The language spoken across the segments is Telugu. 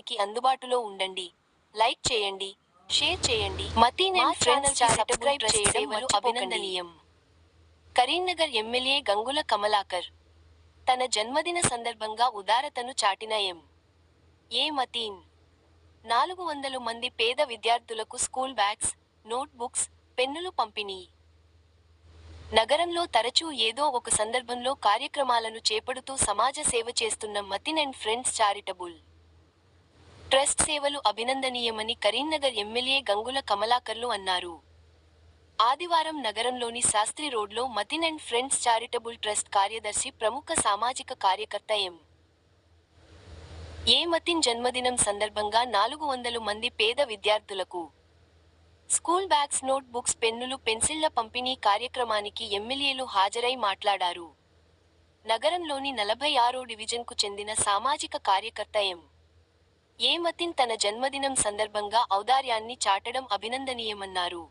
అందుబాటులో ఉండండి. లైక్ చేయండి షేర్ చేయండి. మతీన్ అండ్ ఫ్రెండ్స్ సబ్స్క్రైబ్ చేయడం అభినందనీయం. కరీంనగర్ ఎమ్మెల్యే గంగుల కమలాకర్ తన జన్మదిన సందర్భంగా ఉదారతను చాటిన ఎం. ఏ. మతీన్. నాలుగు వందలు మంది పేద విద్యార్థులకు స్కూల్ బ్యాగ్స్ నోట్ బుక్స్ పెన్నులు పంపిణీ. నగరంలో తరచూ ఏదో ఒక సందర్భంలో కార్యక్రమాలను చేపడుతూ సమాజ సేవ చేస్తున్న Mateen and friends charitable trust సేవలు అభినందనీయమని కరీంనగర్ ఎమ్మెల్యే గంగుల కమలాకర్లు అన్నారు. ఆదివారం నగరంలోని శాస్త్రి రోడ్లో Mateen and friends charitable trust కార్యదర్శి ప్రముఖ సామాజిక కార్యకర్త ఎం. ఏ. మతిన్ జన్మదినం సందర్భంగా నాలుగు వందల మంది పేద విద్యార్థులకు స్కూల్ బ్యాగ్స్ నోట్ బుక్స్ పెన్నులు పెన్సిళ్ళ పంపిణీ కార్యక్రమానికి ఎమ్మెల్యేలు హాజరై మాట్లాడారు. నగరంలోని నలభై ఆరో డివిజన్కు చెందిన సామాజిక కార్యకర్త ఎం. ఏ మతిన్ తన జన్మదినం సందర్భంగా ఔదార్యాన్ని చాటడం అభినందనీయమన్నారు.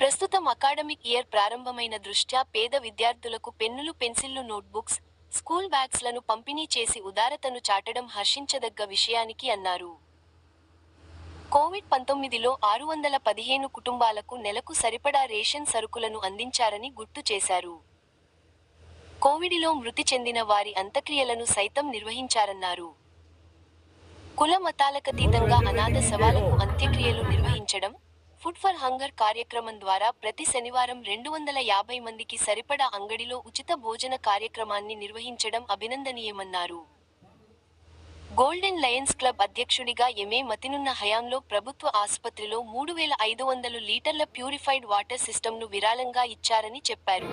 ప్రస్తుతం అకాడమిక్ ఇయర్ ప్రారంభమైన దృష్ట్యా పేద విద్యార్థులకు పెన్నులు పెన్సిళ్ళు నోట్బుక్స్ స్కూల్ బ్యాగ్స్లను పంపిణీ చేసి ఉదారతను చాటడం హర్షించదగ్గ విషయానికి అన్నారు. కోవిడ్ పంతొమ్మిదిలో ఆరు వందల పదిహేను కుటుంబాలకు నెలకు సరిపడా రేషన్ సరుకులను అందించారని గుర్తు చేశారు. కోవిడిలో మృతి చెందిన వారి అంత్యక్రియలను సైతం నిర్వహించారన్నారు. కుల మతాలకతీతంగా అనాథ సవాలకు అంత్యక్రియలు నిర్వహించడం ఫుడ్ ఫర్ హంగర్ కార్యక్రమం ద్వారా ప్రతి శనివారం రెండు వందల యాభై మందికి సరిపడా అంగడిలో ఉచిత భోజన కార్యక్రమాన్ని నిర్వహించడం అభినందనీయమన్నారు. గోల్డెన్ లయన్స్ క్లబ్ అధ్యక్షుడిగా ఎంఏ మతినున్న హయాంలో ప్రభుత్వ ఆసుపత్రిలో మూడు వేల ఐదు వందలు లీటర్ల ప్యూరిఫైడ్ వాటర్ సిస్టమ్ను విరాళంగా ఇచ్చారని చెప్పారు.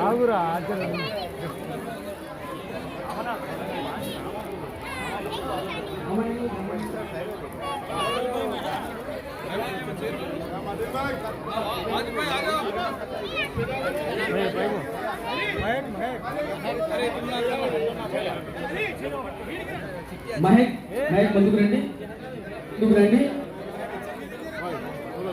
ఆగురా ఆచరణ మహేక్ మహేక్ ముందుకు రండి ముందుకు రండి మహేక్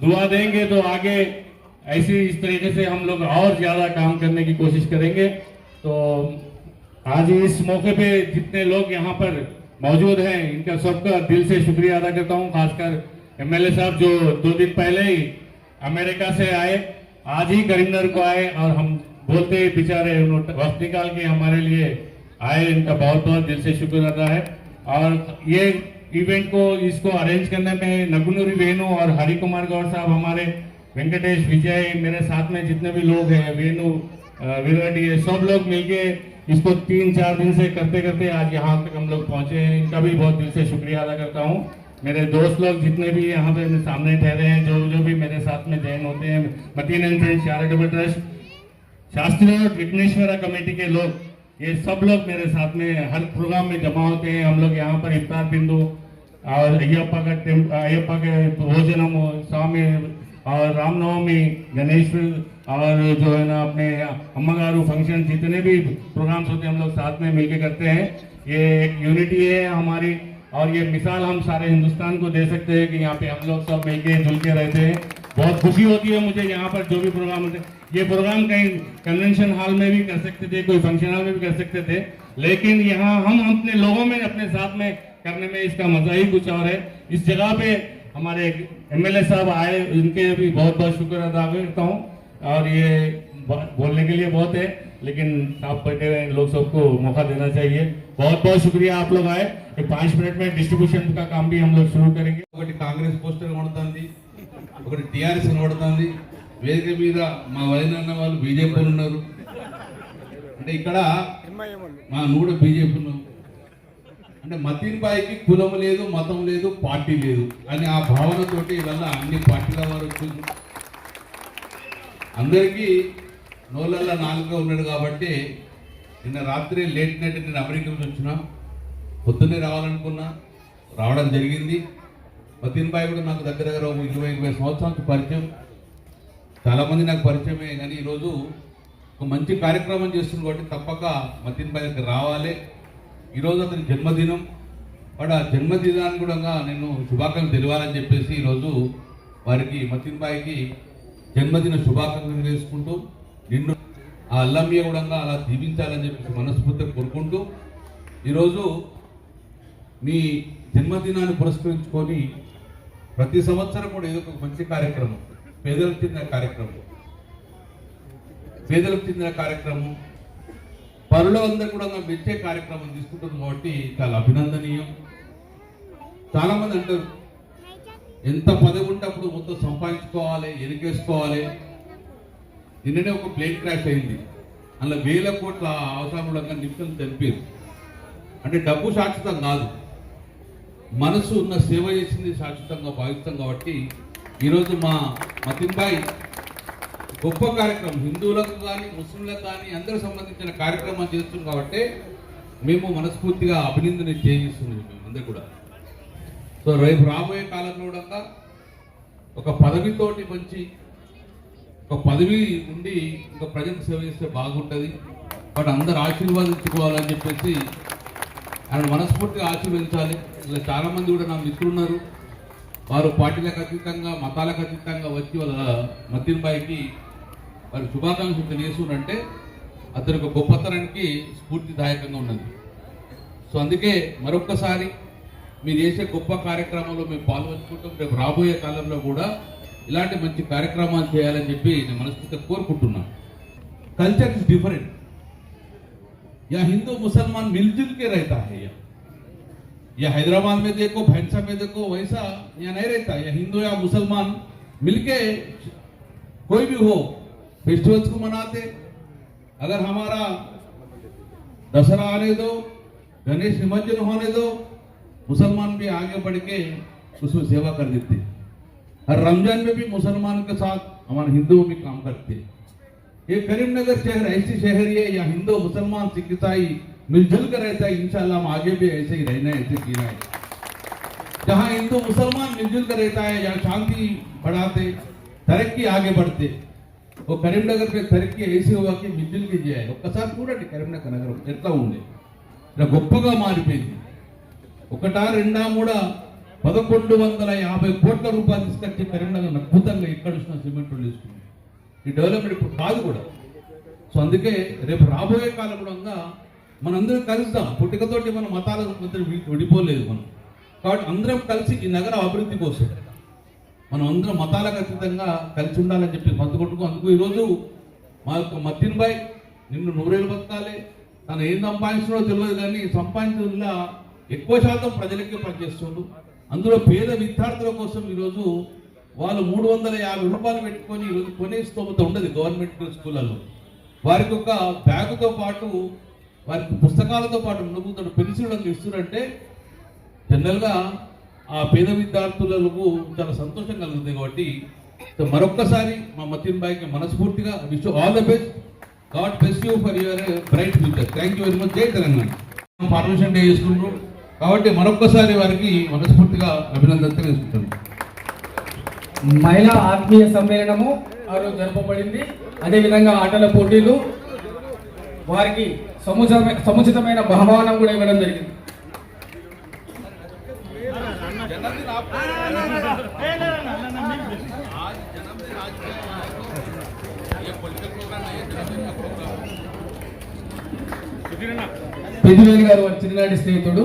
दुआ देंगे तो आगे ऐसे इस तरीके से हम लोग और ज़्यादा काम करने की कोशिश करेंगे। तो आज इस मौके पे जितने लोग यहाँ पर मौजूद हैं, इनका सबका दिल से शुक्रिया अदा करता हूँ, खासकर एमएलए साहब जो दो दिन पहले ही अमेरिका से आए, आज ही करीमनगर को आए और हम बोलते ही बेचारे उन्होंने वक्त निकाल के हमारे लिए आए, इनका बहुत बहुत दिल से शुक्र अदा है। और ये इवेंट को, इसको अरेंज करने में नगुनूरी वेणु और हरि कुमार गौड़ साहब हमारे वेंकटेश विजय, मेरे साथ में जितने भी लोग हैं, वेणु विराट ये सब लोग मिलके इसको तीन चार दिन से करते करते आज यहाँ तक हम लोग पहुँचे हैं। इनका भी बहुत दिल से शुक्रिया अदा करता हूँ। मेरे दोस्त लोग जितने भी यहाँ पे सामने ठहरे हैं, जो जो भी मेरे साथ में जैन होते हैं Mateen and charitable trust Shastri और विघ्नेश्वरा कमेटी के लोग, ये सब लोग मेरे साथ में हर प्रोग्राम में जमा होते हैं। हम लोग यहाँ पर इफ्तार बिंदु और अयप्पा का अयप्पा के भोजनम, स्वामी और रामनवमी, गणेश और जो है ना अपने अम्मागारू फ़ंक्शन जितने भी प्रोग्राम्स होते हैं, हम लोग साथ में मिलके करते हैं। ये एक यूनिटी है हमारी और ये मिसाल हम सारे हिंदुस्तान को दे सकते हैं कि यहाँ पे हम लोग सब मिलके जुल के रहते हैं। बहुत खुशी होती है मुझे यहाँ पर जो भी प्रोग्राम होते ये प्रोग्राम कहीं कन्वेंशन हॉल में भी कर सकते थे, कोई फ़ंक्शन हॉल में भी कर सकते थे। लेकिन यहाँ हम अपने लोगों में, अपने साथ में करने में इसका मज़ा ही कुछ और है। इस जगह पे हमारे एमएलए साहब आए इनके भी बहुत बहुत शुक्र अदा करता हूँ। और ये बोलने के लिए बहुत है लेकिन आप बैठे हुए लोग सबको मौका देना चाहिए बहुत बहुत शुक्रिया आप लोग आए एक पाँच मिनट में डिस्ट्रीब्यूशन का काम भी हम लोग शुरू करेंगे ఒకటి కాంగ్రెస్ పోస్టర్ కనబడుతుంది ఒకటి టిఆర్ఎస్ కనబడుతుంది వేదిక మీద మా వదిన వాళ్ళు బీజేపీ ఉన్నారు అంటే ఇక్కడ మా నూడ బీజేపీ ఉన్నారు అంటే మతీన్ బాయికి కులం లేదు మతం లేదు పార్టీ లేదు అని ఆ భావనతోటి వల్ల అన్ని పార్టీల వారు వచ్చింది అందరికీ నోళ్ళల్లో నాలుగుగా ఉన్నాడు కాబట్టి నిన్న రాత్రి లేట్ నైట్ నేను అమెరికా నుంచి వచ్చినా పొద్దున్నే రావాలనుకున్నా రావడం జరిగింది. మతీన్ బాయ్ కూడా నాకు దగ్గర దగ్గర ఇరవై ఇరవై సంవత్సరాలకు పరిచయం. చాలామంది నాకు పరిచయమే కానీ ఈరోజు ఒక మంచి కార్యక్రమం చేస్తుంది కాబట్టి తప్పక మతిన్ బాయ్ దగ్గర రావాలి. ఈరోజు అతని జన్మదినం. వాడు ఆ జన్మదినాన్ని కూడా నేను శుభాకాంక్షలు తెలియాలని చెప్పేసి ఈరోజు వారికి మతిన్ బాయ్కి జన్మదిన శుభాకాంక్షలు చేసుకుంటూ నిన్ను ఆ అల్లమ్య కూడా అలా దీవించాలని చెప్పేసి మనస్ఫూర్తిగా కోరుకుంటూ ఈరోజు మీ జన్మదినాన్ని పురస్కరించుకొని ప్రతి సంవత్సరం కూడా ఏదో ఒక మంచి కార్యక్రమం పేదలకు చెందిన కార్యక్రమం. పేదలకు చెందిన కార్యక్రమం. పనులు అందరూ కూడా మెచ్చే కార్యక్రమం తీసుకుంటుంది కాబట్టి చాలా అభినందనీయం. చాలామంది అంటారు ఎంత పదవి ఉంటే అప్పుడు మొత్తం సంపాదించుకోవాలి ఎనికేసుకోవాలి నిన్ననే ఒక ప్లేన్ క్రాష్ అయింది. అందులో వేల కోట్ల అవసరంలో నిమిషం తెలిపారు అంటే డబ్బు శాశ్వతం కాదు. మనసు ఉన్న సేవ చేసింది శాశ్వతంగా భావిస్తాం కాబట్టి ఈరోజు మా మతిన్బాయ్ గొప్ప కార్యక్రమం. హిందువులకు కానీ ముస్లింలకు కానీ అందరికి సంబంధించిన కార్యక్రమాలు చేస్తున్నాం కాబట్టి మేము మనస్ఫూర్తిగా అభినందన చేయిస్తున్నాం మేము అందరు కూడా. సో రేపు రాబోయే కాలంలో కూడా ఒక పదవితోటి మంచి ఒక పదవి ఉండి ఇంకా ప్రజలకు సేవ చేస్తే బాగుంటుంది. బట్ అందరు ఆశీర్వాదించుకోవాలని చెప్పేసి ఆయన మనస్ఫూర్తిగా ఆశీర్వదించాలి. ఇలా చాలామంది కూడా నా మిత్రులు ఉన్నారు వారు పార్టీలకు అతీతంగా మతాలకు అతీతంగా వచ్చి వాళ్ళ మతీన్ బాయికి వారి శుభాకాంక్షలు తెలియస్తుందంటే అతని యొక్క గొప్పతనానికి స్ఫూర్తిదాయకంగా ఉన్నది. సో అందుకే మరొక్కసారి మీరు చేసే గొప్ప కార్యక్రమంలో మేము పాల్గొంచుకుంటాం రేపు రాబోయే కాలంలో కూడా ఇలాంటి మంచి కార్యక్రమాలు చేయాలని చెప్పి నేను మనస్ఫూర్తిగా కోరుకుంటున్నాను कल्चर इज डिफरेंट या हिंदू मुसलमान मिलजुल के रहता है या या हैदराबाद में देखो भैंसा में देखो वैसा या नहीं रहता या हिंदू या मुसलमान मिलके कोई भी हो फेस्टिवल्स को मनाते अगर हमारा दशहरा आने दो गणेश निमज्जन होने दो मुसलमान भी आगे बढ़ के उसमें सेवा कर देते हर रमजान में भी मुसलमान के साथ हमारे हिंदू भी काम करते हैं ये करीमनगर शहर ऐसी शहर है या हिंदू मुसलमान सिख ईसाई मिलजुल कर रहता है इंशाल्लाह हम आगे भी ऐसे ही रहना है ऐसे जीना है जहाँ हिंदू मुसलमान मिलजुल कर रहता है यहाँ शांति बढ़ाते तरक्की आगे बढ़ते वो కరీంనగర్ पे तरक्की ऐसी हुआ कि మిల్జుల్ కి చేయాలి ఒక్కసారి చూడండి కరీంనగర్ నగరం ఎట్లా ఉండే ఇలా గొప్పగా మారిపోయింది ఒకటా రెండా మూడా పదకొండు వందల యాభై కోట్ల రూపాయలు తీసుకొచ్చి కరీంనగర్ అద్భుతంగా ఎక్కడ వచ్చిన సిమెంట్ తీసుకుంది ఈ డెవలప్మెంట్ ఇప్పుడు కాదు కూడా. సో అందుకే రేపు రాబోయే కాలంలో మనందరం కలుద్దాం. పుట్టుకతోటి మన మతాల మధ్య విడిపోలేదు మనం. కాబట్టి అందరం కలిసి ఈ నగర అభివృద్ధి కోసం మనం అందరం మతాలకు అతీతంగా కలిసి ఉండాలని చెప్పి మందు కొట్టుకో. అందుకు ఈరోజు మా యొక్క మత్తిన్ బాయ్ నిన్ను నూరేళ్ళు బతకాలి. తను ఏం సంపాదించినో తెలియదు కానీ సంపాదించడంలో ఎక్కువ శాతం ప్రజలకే పనిచేస్తుండు. అందులో పేద విద్యార్థుల కోసం ఈరోజు వాళ్ళు మూడు వందల యాభై రూపాయలు పెట్టుకొని ఈరోజు కొనే స్తోమత ఉండదు గవర్నమెంట్ స్కూళ్ళలో వారికి ఒక బ్యాగుతో పాటు వారికి పుస్తకాలతో పాటు ఉండబోతున్న పెన్సిల్ ఇస్తున్నారంటే జనరల్గా ఆ పేద విద్యార్థులకు చాలా సంతోషం కలుగుతుంది కాబట్టి మరొక్కసారి మా మతిన్ బాయ్కి మనస్ఫూర్తిగా wish all the best. God best you for your bright future. Thank you very much. జై తెలంగాణ. ఫార్మేషన్ డే చేసుకుంటూ కాబట్టి మరొక్కసారి వారికి మనస్ఫూర్తిగా అభినందన తెలుసుకుంటాను మహిళా ఆత్మీయ సమ్మేళనము ఆ జరపబడింది. అదేవిధంగా ఆటల పోటీలు వారికి సముచితమైన సముచితమైన బహుమానం కూడా ఇవ్వడం జరిగింది. పెద్దివేలు గారు వారి చిన్ననాటి స్నేహితుడు.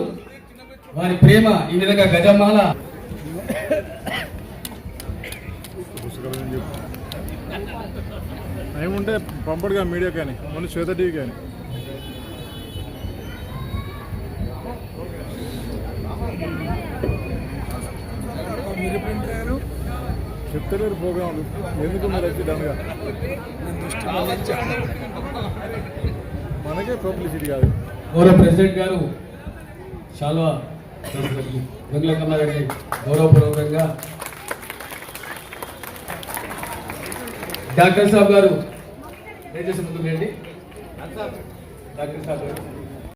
వారి ప్రేమ ఈ విధంగా గజమాల. ఏముంటే పంపడుగా మీడియా కానీ మన శ్వేత టీవీ కానీ. చెప్తలేరు ప్రోగ్రాం ఎందుకు మీరు దానిగా మనకే పబ్లిసిటీ కాదు. గౌరవ ప్రెసిడెంట్ గారు చాలా గంగుల కమలారెడ్డి గౌరవపూర్వకంగా డాక్టర్ సాబ్ గారు దయచేసి ముందుకు రండి. డాక్టర్ సాబ్ గారు.